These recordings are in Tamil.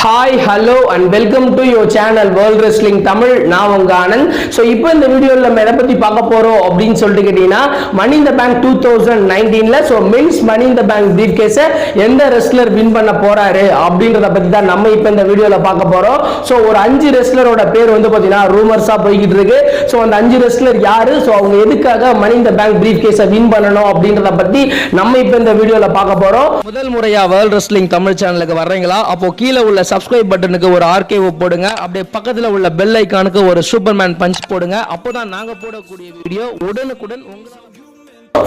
Hi hello and welcome to your channel world wrestling Tamil நான் உங்க ஆனந்த். ஸோ இப்போ இந்த வீடியோவில் நம்ம எதை பற்றி பார்க்க போகிறோம் அப்படின்னு சொல்லிட்டு கேட்டிங்கன்னா money in the bank two thousand நைன்டீனில் so men's money in the bank briefcase கேஸை எந்த ரெஸ்லர் வின் பண்ண போறாரு அப்படின்றத பற்றி தான் நம்ம இப்போ இந்த வீடியோவில் பார்க்க போகிறோம் ஸோ ஒரு அஞ்சு ரெஸ்லரோட பேர் வந்து பார்த்தீங்கன்னா ரூமர்ஸாக போய்கிட்டு இருக்கு. ஸோ அந்த அஞ்சு ரெஸ்லர் யாரு? ஸோ அவங்க எதுக்காக மணி இந்த பேங்க் பிரீஃப் கேஸை வின் பண்ணணும் அப்படின்றத பற்றி நம்ம இப்போ இந்த வீடியோவில் பார்க்க போகிறோம் முதல் முறையாக வேர்ல்ட் ரெஸ்லிங் தமிழ் சேனலுக்கு வர்றீங்களா? அப்போ கீழே உள்ள சப்ஸ்கிரைப் பட்டனுக்கு ஒரு ஆர்கேவ் போடுங்க. அப்படியே பக்கத்துல உள்ள பெல் ஐக்கானுக்கு ஒரு சூப்பர்மேன் பஞ்ச் போடுங்க. அப்போதான் நாங்க போடக்கூடிய வீடியோ உடனுக்குடன் உங்களால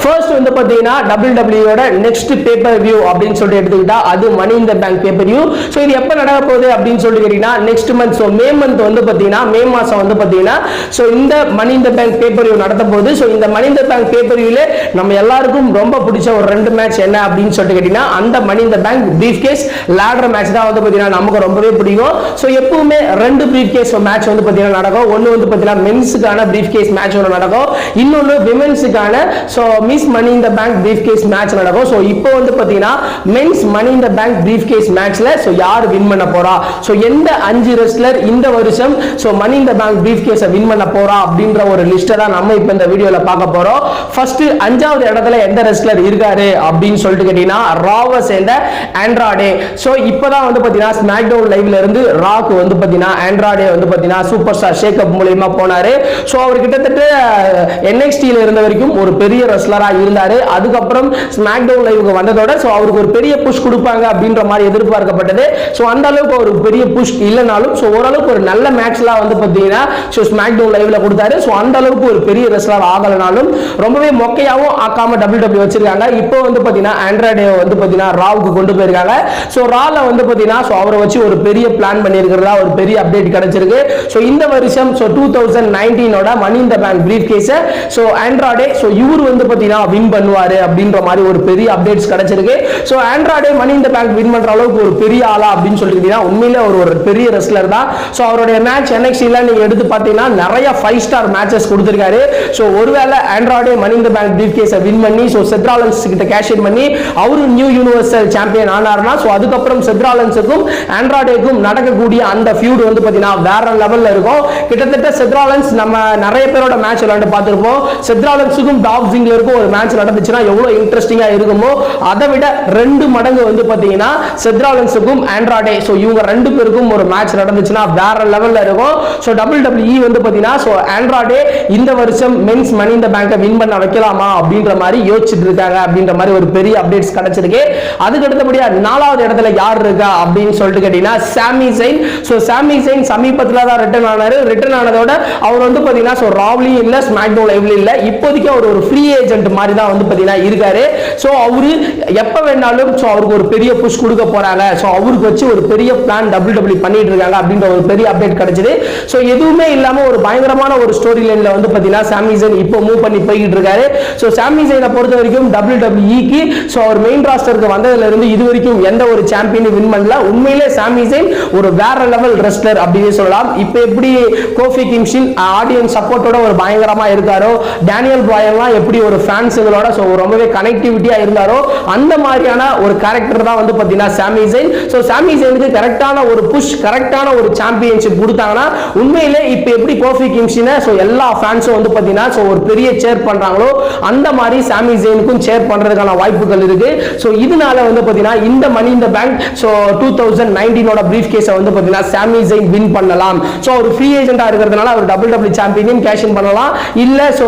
ஃபர்ஸ்ட் வந்து பார்த்தீங்கன்னா டபுள் டபிள்யூட நெக்ஸ்ட் பேப்பர் வியூ அப்படின்னு சொல்லிட்டு எடுத்துக்கிட்டா அது மணி இந்த பேங்க் பேப்பர் வியூ ஸோ இது எப்போ நடக்க போகுது அப்படின்னு சொல்லி கேட்டீங்கன்னா next month so May month வந்து பார்த்தீங்கன்னா மே மாதம் வந்து பார்த்தீங்கன்னா ஸோ இந்த மணி இந்த பேங்க் பேப்பர் வியூ நடத்த போகுது. ஸோ இந்த மணி இந்த பேங்க் பேப்பர் வியூல நம்ம எல்லாருக்கும் ரொம்ப பிடிச்ச ஒரு ரெண்டு மேட்ச் என்ன அப்படின்னு சொல்லிட்டு கேட்டீங்கன்னா அந்த money in the bank briefcase ladder match தான் வந்து பார்த்தீங்கன்னா நமக்கு ரொம்பவே பிடிக்கும். ஸோ எப்பவுமே ரெண்டு பிரீஃப் கேஸ் மேட்ச் வந்து பார்த்தீங்கன்னா நடக்கும். ஒன்று வந்து பார்த்தீங்கன்னா மென்ஸுக்கான பிரீஃப் கேஸ் மேட்ச் ஒன்று நடக்கும். இன்னொன்று விமென்ஸுக்கான so miss money in the bank briefcase match நடக்கும். ஸோ இப்போ வந்து பார்த்தீங்கன்னா men's money in the bank briefcase மேட்ச்ல ஸோ யார் வின் பண்ண போறா? ஸோ எந்த அஞ்சு ரெஸ்லர் இந்த வருஷம் ஸோ மணி இந்த பேங்க் பிரீஃப் கேஸை வின் பண்ண போறா அப்படின்ற ஒரு லிஸ்ட்டை தான் நம்ம இப்போ இந்த வீடியோல பார்க்க போறோம். ஃபர்ஸ்ட் அஞ்சாவது இடத்துல எந்த ரெஸ்லர் இருக்காரு அப்படின்னு சொல்லிட்டு கேட்டீங்கன்னா ராவை சேர்ந்த ஆண்ட்ராடே ஸோ இப்போதான் வந்து பார்த்தீங்கன்னா ஸ்மாக் டவுன் லைவ்ல இருந்து ராக் வந்து பார்த்தீங்கன்னா ஆண்ட்ராடே வந்து பார்த்தீங்கன்னா சூப்பர் ஸ்டார் ஷேக்கப் மூலியமா போனாரு. ஸோ அவர் கிட்டத்தட்ட என்எக்ஸ்டியில் இருந்த வரைக்கும் ஒரு பெரிய ரெஸ்லராக இருந்தார். அதுக்கப்புறம் ஸ்மாக் டவுன் லைவுக்கு வந்ததோட ஸோ அவருக்கு ஒரு பெரிய புஷ் கொடுப்பாங்க அப்படின்ற மாதிரி எதிர்பார்க்கப்பட்டது. ஸோ அந்த அளவுக்கு ஒரு பெரிய புஷ் இல்லைனாலும் ஸோ ஓரளவுக்கு ஒரு நல்ல மேட்ச்லாம் வந்து பார்த்தீங்கன்னா ஸோ ஸ்மாக் டவுன் லைவ்ல கொடுத்தாரு. ஸோ அந்த அளவுக்கு ஒரு பெரிய ரெஸ்லர் ஆகலைனாலும் ரொம்பவே மொக்கையாகவும் ஆக்காம டபிள்யூ டபிள்யூ வச்சிருக்காங்க. இப்போ வந்து பார்த்தீங்கன்னா ஆண்ட்ராய்டே வந்து பார்த்தீங்கன்னா ராவுக்கு கொண்டு போயிருக்காங்க. ஸோ ராவில் வந்து பார்த்தீங்கன்னா ஸோ அவரை வச்சு ஒரு பெரிய பிளான் பண்ணியிருக்கிறதா ஒரு பெரிய அப்டேட் கிடைச்சிருக்கு. ஸோ இந்த வருஷம் ஸோ டூ தௌசண்ட் நைன்டீனோட மணி இந்த பேங்க் பிரீஃப் கேஸை ஸோ ஆண்ட்ராய்டே ஸோ இவர் வந்து பார்த்தீங்கன்னா வின் பண்ணுவாரு அப்படின்ற மாதிரி ஒரு பெரிய அப்டேட்ஸ் கிடைச்சிருக்கு. ஸோ ஆண்ட்ராய்டே மணி இந்த பேங்க் வின் பண்ற அளவுக்கு ஒரு பெரிய ஆளா அப்படின்னு சொல்லிட்டீங்கன்னா உண்மையில ஒரு ஒரு பெரிய ரெஸ்லர் தான். ஸோ அவருடைய மேட்ச் என்எக்சில நீங்க எடுத்து பார்த்தீங்கன்னா நிறைய ஃபைவ் ஸ்டார் மேட்சஸ் கொடுத்துருக்காரு. ஸோ ஒருவேளை Andrade money in the bank brief கேஸை வின் பண்ணி ஸோ செத்ராலன்ஸ் கிட்ட கேஷ் இன் பண்ணி அவரு நியூ யூனிவர்சல் சாம்பியன் ஆனார்னா ஸோ அதுக்கப்புறம் செத்ராலன்ஸுக்கும் ஆண்ட்ராய்டேக்கும் நடக்கக்கூடிய அந்த ஃபியூட் வந்து பார்த்தீங்கன்னா வேற லெவல்ல இருக்கும். கிட்டத்தட்ட செத்ராலன்ஸ் நம்ம நிறைய பேரோட மேட்ச் விளையாண்டு பார்த்துருப்போம். செத்ராலன்ஸுக்கும் டாப் பேருக்கும் ஒரு மேட்ச் நடந்துச்சுன்னா எவ்வளவு இன்ட்ரெஸ்டிங்கா இருக்குமோ அதை விட ரெண்டு மடங்கு வந்து பாத்தீங்கன்னா செத்ராலன்ஸுக்கும் ஆண்ட்ராய்டே ஸோ இவங்க ரெண்டு பேருக்கும் ஒரு மேட்ச் நடந்துச்சுன்னா வேற லெவல்ல இருக்கும். ஸோ டபுள் டபிள்யூஇ வந்து பாத்தீங்கன்னா ஸோ ஆண்ட்ராய்டே இந்த வருஷம் மென்ஸ் மணி இந்த பேங்கை வின் பண்ண வைக்கலாமா அப்படின்ற மாதிரி யோசிச்சுட்டு இருக்காங்க அப்படின்ற மாதிரி ஒரு பெரிய அப்டேட்ஸ் கிடைச்சிருக்கு. அதுக்கு அடுத்தபடியா நாலாவது இடத்துல யார் இருக்கா அப்படின்னு சொல்லிட்டு கேட்டீங்கன்னா சாமி சைன் ஸோ சாமி சைன் சமீபத்தில் தான் ரிட்டர்ன் ஆனாரு. ரிட்டர்ன் ஆனதோட அவர் வந்து பாத்தீங்கன்னா ஸோ ராவ்லியும் இல்லை ஸ்மாக் டவுன் இல்லை. இப்போதைக்கு அவர் ஒரு ஃப்ரீ ஏஜ் ஏஜென்ட் மாதிரி தான் வந்து பாத்தீங்கன்னா இருக்காரு. ஸோ அவரு எப்போ வேணாலும் ஸோ அவருக்கு ஒரு பெரிய புஷ் கொடுக்க போறாங்க. ஸோ அவருக்கு வச்சு ஒரு பெரிய பிளான் டபுள் டபுள் பண்ணிட்டு இருக்காங்க அப்படின்ற ஒரு பெரிய அப்டேட் கிடைச்சது. ஸோ எதுவுமே இல்லாம ஒரு பயங்கரமான ஒரு ஸ்டோரி லைன்ல வந்து பாத்தீங்கன்னா சாமிசன் இப்போ மூவ் பண்ணி போய்கிட்டு இருக்காரு. ஸோ சாமிசனை பொறுத்த வரைக்கும் டபிள்யூ டபிள்யூக்கு ஸோ அவர் மெயின் ராஸ்டருக்கு வந்ததுல இருந்து இது வரைக்கும் எந்த ஒரு சாம்பியனும் வின் பண்ணல. உண்மையிலே சாமிசன் ஒரு வேற லெவல் ரெஸ்லர் அப்படின்னு சொல்லலாம். இப்போ எப்படி கோஃபி கிங்ஷின் ஆடியன்ஸ் சப்போர்ட்டோட ஒரு பயங்கரமா இருக்காரோ டேனியல் பாயெல்லாம் எப்படி ஒரு ஃபேன்ஸுங்களோட ஸோ ரொம்பவே கனெக்டிவிட்டியா இருந்தாரோ அந்த மாதிரியான ஒரு கேரக்டர் தான் வந்து பார்த்தீங்கன்னா சாமி ஜெயின். ஸோ சாமி ஜெயினுக்கு கரெக்டான ஒரு புஷ் கரெக்டான ஒரு சாம்பியன்ஷிப் கொடுத்தாங்கன்னா உண்மையிலே இப்போ எப்படி கோஃபி கிங்ஷினை ஸோ எல்லா ஃபேன்ஸும் வந்து பார்த்தீங்கன்னா ஸோ ஒரு பெரிய சேர் பண்றாங்களோ அந்த மாதிரி சாமி ஜெயினுக்கும் சேர் பண்றதுக்கான வாய்ப்புகள் இருக்கு. ஸோ இதனால வந்து பார்த்தீங்கன்னா இந்த money in the bank so two thousand நைன்டீனோட brief கேஸை வந்து பார்த்தீங்கன்னா சாமி ஜெயின் வின் பண்ணலாம். ஸோ ஒரு ஃப்ரீ ஏஜென்ட்டாக இருக்கிறதுனால அவர் டபுள் டபுள் சாம்பியனையும் கேஷ் இன் பண்ணலாம். இல்லை ஸோ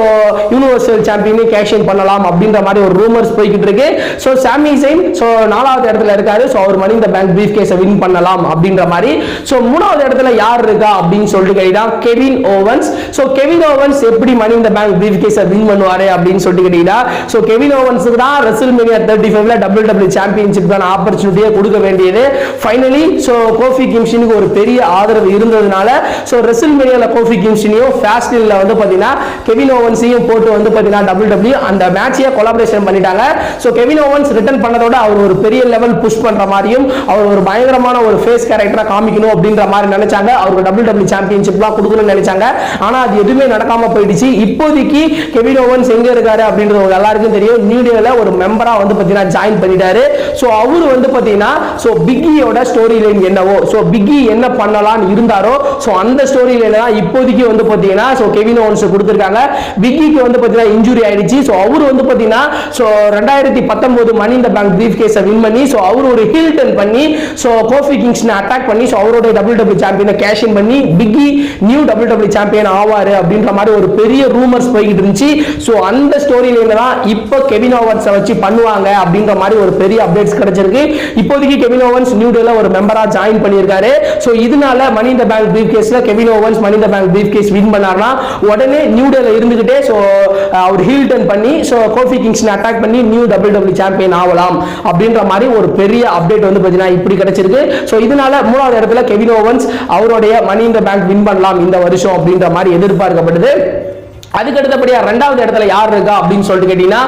யூனிவர்சல் சாம்பியனையும் கேஷ் இன் பண்ணலாம் அப்படின்ற மாதிரி ஒரு ரூமர்ஸ் போய்கிட்டு இருக்கு. ஸோ சாமி சைன் ஸோ நாலாவது இடத்துல இருக்காரு. ஸோ அவர் மணி இந்த பேங்க் பிரீஃப் கேஸை வின் பண்ணலாம் அப்படின்ற மாதிரி. ஸோ மூணாவது இடத்துல யார் இருக்கா அப்படின்னு சொல்லிட்டு கேட்டீங்கன்னா Kevin Owens so Kevin Owens எப்படி மணி இந்த பேங்க் பிரீஃப் கேஸை வின் பண்ணுவாரு அப்படின்னு சொல்லிட்டு கேட்டீங்கன்னா ஸோ கெவின் ஓவன்ஸுக்கு தான் ரெசில் மீடியா தேர்ட்டி ஃபைவ்ல டபுள் டபுள் சாம்பியன்ஷிப்கான ஆப்பர்ச்சுனிட்டியை கொடுக்க வேண்டியது. ஃபைனலி ஸோ கோஃபி கிம்ஷினுக்கு ஒரு பெரிய ஆதரவு இருந்ததுனால ஸோ ரெசில் மீடியாவில் கோஃபி கிம்ஷினையும் ஃபேஸ்டில் வந்து பார்த்தீங்கன்னா கெவின் ஓவன்ஸையும் போட்டு வந்து பார்த்தீங்கன்னா டபுள் டபிள்யூ அந்த மேட்சையே கொலாபரேஷன் பண்ணிட்டாங்க. ஸோ கெவின் ஓவன்ஸ் ரிட்டர்ன் பண்ணதோட அவர் ஒரு பெரிய லெவல் புஷ் பண்ணுற மாதிரியும் அவர் ஒரு பயங்கரமான ஒரு ஃபேஸ் கேரக்டராக காமிக்கணும் அப்படின்ற மாதிரி நினைச்சாங்க. அவருக்கு டபுள் டபுள் சாம்பியன்ஷிப்லாம் கொடுக்கணும்னு நினைச்சாங்க. ஆனால் அது எதுவுமே நடக்காமல் போயிடுச்சு. இப்போதைக்கு கெவின் ஓவன்ஸ் எங்கே இருக்காரு அப்படின்றது எல்லாருக்கும் தெரியும். நியூடியோவில் ஒரு மெம்பராக வந்து பார்த்தீங்கன்னா ஜாயின் பண்ணிட்டாரு. ஸோ அவர் வந்து பார்த்தீங்கன்னா ஸோ பிக்கியோட ஸ்டோரி லைன் என்னவோ ஸோ பிக்கி என்ன பண்ணலாம்னு இருந்தாரோ ஸோ அந்த ஸ்டோரி லைன் தான் இப்போதைக்கு வந்து பார்த்தீங்கன்னா ஸோ கெவின் ஓவன்ஸ் கொடுத்துருக்காங்க. பிக்கிக்கு வந்து பார்த்தீங்கன்னா இன்ஜுரி ஆயிடுச்சு. ஸோ அவர் வந்து பாத்தீங்கன்னா ஸோ ரெண்டாயிரத்தி பத்தொன்பது மணி இந்த பேங்க் பிரீஃப் கேஸை வின் பண்ணி ஸோ அவர் ஒரு ஹில் டென் பண்ணி ஸோ கோஃபி கிங்ஸ்னை அட்டாக் பண்ணி ஸோ அவரோட டபுள் டபுள் சாம்பியனை கேஷ் இன் பண்ணி Big E new double double champion ஆவார் அப்படின்ற மாதிரி ஒரு பெரிய ரூமர்ஸ் போய்கிட்டு இருந்துச்சு. ஸோ அந்த ஸ்டோரி லைன்ல தான் இப்போ கெவின் ஓவன்ஸை வச்சு பண்ணுவாங்க அப்படின்ற மாதிரி ஒரு பெரிய அப்டேட்ஸ் கிடைச்சிருக்கு. இப்போதைக்கு கெவின் ஓவன்ஸ் நியூ டேல ஒரு மெம்பரா ஜாயின் பண்ணியிருக்காரு. ஸோ இதனால மணி இந்த பேங்க் பிரீஃப் கேஸ்ல Kevin Owens money in the bank briefcase case win பண்ணார்னா உடனே நியூ டேல இருந்துகிட்டே ஸோ அவர் ஹீல் ரிட்டர்ன் பண்ணி ஸோ கோஃபி கிங்ஸ் அட்டாக் பண்ணி நியூ டபுள் டபுள்யூ சாம்பியன் ஆகலாம் அப்படின்ற மாதிரி ஒரு பெரிய அப்டேட் வந்து பார்த்தீங்கன்னா இப்படி கிடைச்சிருக்கு. ஸோ இதனால மூணாவது இடத்துல கெவின் ஓவன்ஸ் அவருடைய மணி இந்த பேங்க் வின் பண்ணலாம் இந்த வருஷம் அப்படின்ற மாதிரி எதிர்பார்க்கப்படுது. அதுக்கு அடுத்தபடியா ரெண்டாவது இடத்துல யார் இருக்கா அப்படின்னு சொல்லிட்டு கேட்டீங்கன்னா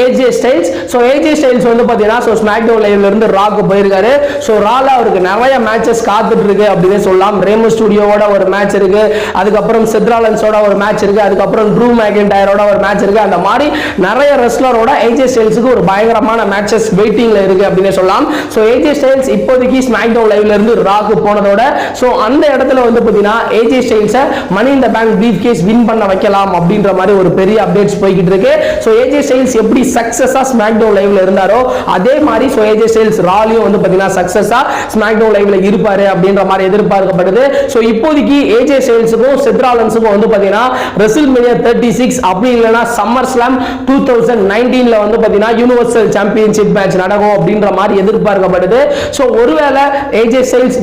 AJ Styles so AJ Styles வந்து பார்த்தீங்கன்னா ஸோ ஸ்மாக் டவுன் லைவ்ல இருந்து ராக்கு போயிருக்காரு. ஸோ ரால அவருக்கு நிறைய மேட்சஸ் காத்துட்டு இருக்கு. அப்படின்னு சொல்லலாம். ரேமோ ஸ்டுடியோவோட ஒரு மேட்ச் இருக்கு. அதுக்கப்புறம் சித்ராலன்ஸோட ஒரு மேட்ச் இருக்கு. அதுக்கப்புறம் ட்ரூ மேகன்டயரோட ஒரு மேட்ச் இருக்கு. அந்த மாதிரி நிறைய ரெஸ்லரோட ஏஜே ஸ்டைல்ஸுக்கு ஒரு பயங்கரமான மேட்சஸ் வெயிட்டிங்ல இருக்கு அப்படின்னு சொல்லலாம். ஸோ ஏஜே ஸ்டைல்ஸ் இப்போதைக்கு ஸ்மாக் டவுன் லைவ்ல இருந்து ராக்கு போனதோட ஸோ அந்த இடத்துல வந்து பார்த்தீங்கன்னா ஏஜே ஸ்டைல்ஸை மணி இந்த பேங்க் பிரீஃப் கேஸ் வின் பண்ண வைக்கலாம் அப்படின்ற மாதிரி ஒரு பெரிய அப்டேட்ஸ் போய்கிட்டு இருக்கு. ஸோ ஏஜே ஸ்டைல்ஸ் எப்படி சக்ஸஸாக ஸ்மாக் டவுன் லைவ்ல இருந்தாரோ அதே மாதிரி ஸோ ஏஜே ஸ்டைல்ஸ் ராலியும் வந்து பார்த்தீங்கன்னா சக்ஸஸாக ஸ்மாக் டவுன் லைவ்ல இருப்பாரு அப்படின்ற மாதிரி எதிர்பார்க்கப்படுது. ஸோ இப்போதைக்கு ஏஜே ஸ்டைல்ஸுக்கும் செத்ராலன்ஸுக்கும் வந்து பார்த்தீங்கன்னா ரெசில் மீடியா தேர்ட்டி சிக்ஸ் அப்படி இல்லைன்னா சம்மர் ஸ்லாம் டூ தௌசண்ட் நைன்டீனில் வந்து பார்த்தீங்கன்னா யூனிவர்சல் சாம்பியன்ஷிப் மேட்ச் நடக்கும் அப்படின்ற மாதிரி எதிர்பார்க்கப்படுது. ஸோ ஒருவேளை AJ Styles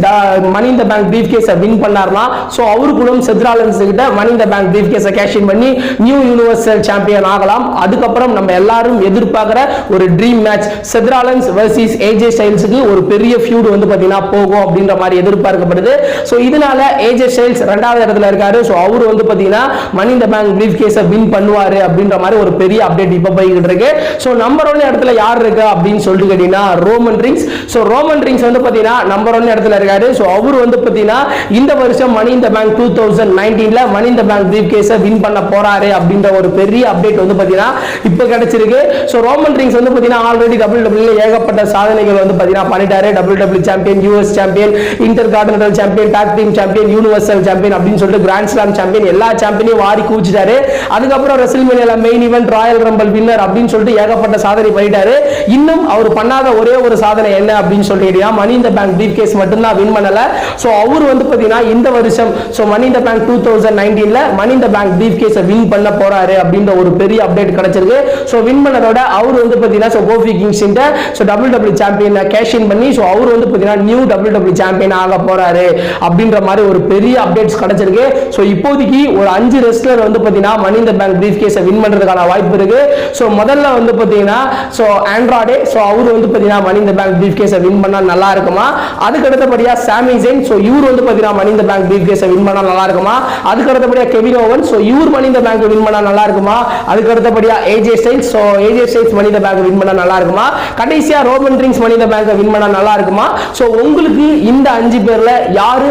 money in the bank brief கேஸை வின் பண்ணார்னா ஸோ அவருக்குள்ளும் செத்ராலன்ஸ் கிட்ட மணி இந்த பேங்க் பிரீஃப் கேஸை கேஷ் இன் பண்ணி நியூ யூனிவர்சல் சாம்பியன் ஆகலாம். அதுக்கப்புறம் நம்ம எல்லாரும் எதிர்பார்க்குற ஒரு dream match Seth Rollins versus AJ ஸ்டைல்ஸுக்கு ஒரு பெரிய ஃபியூடு வந்து பார்த்தீங்கன்னா போகும் அப்படின்ற மாதிரி எதிர்பார்க்கப்படுது. ஸோ இதனால ஏஜே ஸ்டைல்ஸ் ரெண்டாவது இடத்துல இருக்காரு. ஸோ அவர் வந்து பார்த்தீங்கன்னா மணி இந்த பேங்க் பிரீஃப் கேஸை வின் பண்ணுவாரு அப்படின்ற மாதிரி ஒரு பெரிய அப்டேட் இப்போ போய்கிட்டு இருக்கு. ஸோ நம்பர் ஒன் இடத்துல யார் இருக்கு அப்படின்னு சொல்லிட்டு கேட்டீங்கன்னா Roman Reigns so Roman Reigns வந்து பார்த்தீங்கன்னா நம்பர் ஒன் இடத்துல இருக்காரு. ஸோ அவர் வந்து பார்த்தீங்கன்னா இந்த வருஷம் money in the bank two thousand நைன்டீன்ல money in the bank briefcase கேஸை வின் பண்ண போறாரு. அப்படின்ற ஒரு பெரிய அப்டேட் வந்து பார்த்தீங்கன்னா இப்போ கிடைச்சிருக்கு. ஸோ ரோமன் ரிங்ஸ் வந்து பார்த்தீங்கன்னா ஆல்ரெடி டபுள் டபுள்யூ ஏகப்பட்ட சாதனைகள் வந்து பார்த்தீங்கன்னா பண்ணிட்டாரு. Double double champion US champion intercontinental champion tag team champion universal champion அப்படின்னு சொல்லிட்டு கிராண்ட் ஸ்லாம் சாம்பியன் எல்லா சாம்பியனையும் வாரி கூச்சிட்டாரு அதுக்கப்புறம் ரெசில்மேனியால main event royal rumble winner அப்படின்னு சொல்லிட்டு ஏகப்பட்ட சாதனை பண்ணிட்டாரு. இன்னும் அவர் பண்ணாத ஒரே ஒரு சாதனை என்ன அப்படின்னு சொல்லிட்டு money in the bank briefcase மட்டும்தான் வின் பண்ணல. ஸோ அவர் வந்து பார்த்தீங்கன்னா இந்த வருஷம் so money in the bank two thousand நைன்டீன்ல money இந்த பேங்க் பிரீஃப் கேஸை வின் வின் பண்ண போறாரு அப்படின்ற ஒரு பெரிய அப்டேட் கிடைச்சிருக்கு. ஸோ வின் பண்ணதோட அவர் வந்து பார்த்தீங்கன்னா so Kofi Kingston so double double champion cash in பண்ணி ஸோ அவர் வந்து பார்த்தீங்கன்னா நியூ டபுள் டபுள் சாம்பியன் ஆக போறாரு அப்படின்ற மாதிரி ஒரு பெரிய அப்டேட்ஸ் கிடைச்சிருக்கு. ஸோ இப்போதைக்கு ஒரு அஞ்சு ரெஸ்லர் வந்து பார்த்தீங்கன்னா மணி இந்த பேங்க் பிரீஃப் கேஸை வின் பண்ணுறதுக்கான வாய்ப்பு இருக்கு. ஸோ முதல்ல வந்து பார்த்தீங்கன்னா ஸோ ஆண்ட்ராய்டே ஸோ அவர் வந்து பார்த்தீங்கன்னா மணி இந்த பேங்க் பிரீஃப் கேஸை வின் பண்ணால் நல்லா இருக்குமா? அதுக்கு அடுத்தபடியா சாமி ஜெயின் ஸோ இவர் வந்து பார்த்தீங்கன்னா மணி இந்த பேங்க் பிரீஃப் கேஸை வின் பண்ணால் நல்லா இருக்குமா? அதுக்கு அடுத்தபடியா கெவின் ஓவன் ஸோ இவர் மணி இந்த பேங்க் வின் பண்ணா நல்லா இருக்குமா? அதுக்கு அடுத்தபடியா AJ Styles so AJ Styles money in the bank win பண்ணா நல்லா இருக்குமா? கடைசியா Roman Reigns money in the bank win பண்ணா நல்லா இருக்குமா? ஸோ உங்களுக்கு இந்த அஞ்சு பேர்ல யாரு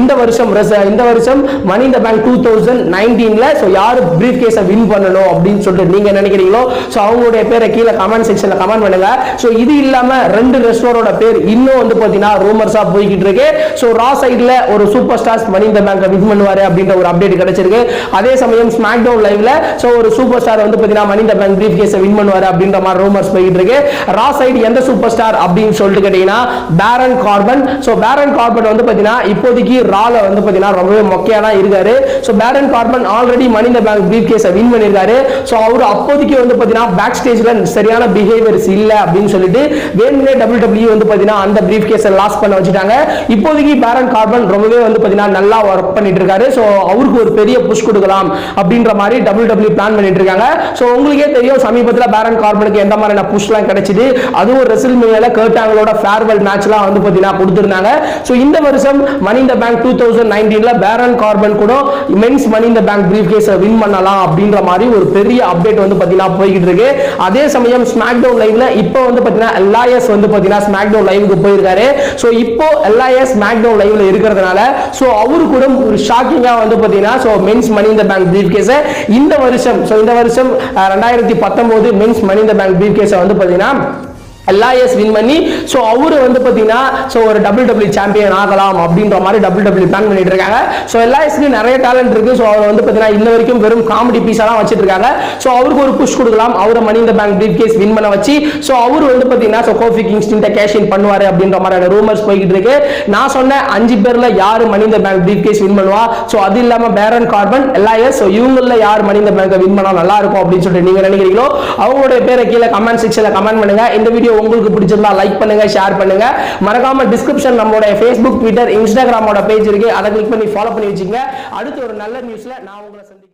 இந்த வருஷம் இந்த வருஷம் money in the bank two thousand நைன்டீன்ல so யாரு பிரீஃப் கேஸை வின் பண்ணணும் அப்படின்னு சொல்லிட்டு நீங்க நினைக்கிறீங்களோ? ஸோ அவங்களுடைய பேரை கீழே கமெண்ட் செக்ஷன்ல கமெண்ட் பண்ணுங்க. ஸோ இது இல்லாம ரெண்டு ரெஸ்டோரோட பேர் இன்னும் வந்து பாத்தீங்கன்னா ரூமர்ஸா போய்கிட்டு இருக்கு. ஸோ ரா சைட்ல ஒரு super stars money in the bank win பண்ணுவாரு அப்படின்ற ஒரு அப்டேட் கிடைச்சிருக்கு. அதே சமயம் ஸ்மாக் டவுன் லைவ்ல ஸோ ஒரு சூப்பர் ஸ்டார் வந்து பாத்தீங்கன்னா மணி இந்த பேங்க் பிரீஃப் கேஸை வின் பண்ணுவார் அப்படின்ற மாதிரி ரூமர்ஸ் போயிட்டு இருக்கு. ரா சைடு எந்த சூப்பர் ஸ்டார் அப்படின்னு சொல்லிட்டு கேட்டீங்கன்னா பேரன் கார்பன் ஸோ பேரன் கார்பன் வந்து பாத்தீங்கன்னா இப்போதைக்கு ரால வந்து பாத்தீங்கன்னா ரொம்பவே மொக்கையா தான் இருக்காரு. So Baron Corbin already money bank brief கேஸை வின் பண்ணியிருக்காரு. ஸோ அவர் அப்போதைக்கு வந்து பாத்தீங்கன்னா பேக் ஸ்டேஜ்ல சரியான பிஹேவியர்ஸ் இல்லை அப்படின்னு சொல்லிட்டு வேணுமே டபிள்யூ டபிள்யூ வந்து பார்த்தீங்கன்னா அந்த பிரீஃப் கேஸை லாஸ் பண்ண வச்சுட்டாங்க. இப்போதைக்கு பேரன் கார்பன் ரொம்பவே வந்து பாத்தீங்கன்னா நல்லா ஒர்க் பண்ணிட்டு இருக்காரு. ஸோ அவருக்கு ஒரு பெரிய புஷ் கொடுக்கலாம். அப்படின்ற மாதிரி டபுள் டபுள்யூ பிளான் பண்ணிட்டு இருக்காங்க ஸோ உங்களுக்கே தெரியும் சமீபத்தில் பேரன் கார்பனுக்கு எந்த மாதிரியான புஷ்லாம் கிடைச்சிது. அதுவும் ரெசில் மேல கேட்டாங்களோட ஃபேர்வெல் மேட்ச்லாம் வந்து பார்த்தீங்கன்னா கொடுத்துருந்தாங்க. ஸோ இந்த வருஷம் மணி இந்த பேங்க் டூ தௌசண்ட் நைன்டீன்ல பேரன் கார்பன் கூட மென்ஸ் மணி இந்த பேங்க் பிரீஃப் கேஸை வின் பண்ணலாம் அப்படின்ற மாதிரி ஒரு பெரிய அப்டேட் வந்து பார்த்தீங்கன்னா போய்கிட்டு இருக்கு அதே சமயம் ஸ்மாக் டவுன் லைவ்ல இப்போ வந்து பார்த்தீங்கன்னா எல்ஐஎஸ் வந்து பார்த்தீங்கன்னா ஸ்மாக் டவுன் லைவுக்கு போயிருக்காரு. ஸோ இப்போ எல்ஐஎஸ் ஸ்மாக் டவுன் லைவ்ல இருக்கிறதுனால ஸோ அவரு கூட ஒரு ஷாக்கிங்காக வந்து பார்த்தீங்கன்னா ஸோ மென்ஸ் மணி இந்த பேங்க் பிரீஃப் கேஸை இந்த வருஷம் ஸோ இந்த வருஷம் ரெண்டாயிரத்தி பத்தொன்பது மென்ஸ் மனித பேங்க் பிரீஃப் கேஸை வந்து பார்த்தீங்கன்னா எல்ஐஎஸ் வின் பண்ணி ஸோ அவரு வந்து பார்த்தீங்கன்னா ஸோ ஒரு டபுள் டபுள்யூ சாம்பியன் ஆகலாம் அப்படின்ற மாதிரி டபுள் டபுள்யூ பிளான் பண்ணிட்டு இருக்காங்க. ஸோ எல்ஐஎஸ்க்கு நிறைய டேலண்ட் இருக்கு. ஸோ அவர் வந்து பார்த்தீங்கன்னா இன்ன வரைக்கும் வெறும் காமெடி பீஸாக தான் இருக்காங்க. ஸோ அவருக்கு ஒரு புஷ் கொடுக்கலாம். அவரை மணி இந்த பேங்க் பிரீஃப் கேஸ் வின் பண்ண வச்சு ஸோ அவர் வந்து பார்த்தீங்கன்னா ஸோ கோஃபி கிங்ஸ்டின்ட்ட கேஷ் இன் பண்ணுவார் அப்படின்ற மாதிரியான ரூமர்ஸ் போய்கிட்டு இருக்கு. நான் சொன்ன அஞ்சு பேரில் யார் money in the bank briefcase win பண்ணுவா? ஸோ அது இல்லாமல் பேரன் கார்பன் எல்ஐஎஸ் ஸோ இவங்களில் யார் மணி இந்த பேங்கை வின் பண்ணால் நல்லா இருக்கும் அப்படின்னு சொல்லிட்டு நீங்கள் நினைக்கிறீங்களோ அவங்களுடைய பேரை கீழே கமெண்ட் செக்ஷனில் கமெண்ட் பண்ணுங்க. இந்த வீடியோ உங்களுக்கு பிடிச்சிருந்தா லைக் பண்ணுங்க ஷேர் பண்ணுங்க. மறக்காம டிஸ்கிரிப்ஷன் நம்மளோட ஃபேஸ்புக் ட்விட்டர் இன்ஸ்டாகிராமோட பேஜ் இருக்கு. அதை கிளிக் பண்ணி ஃபாலோ பண்ணி வச்சுங்க அடுத்து ஒரு நல்ல நியூஸ்ல நான் உங்களை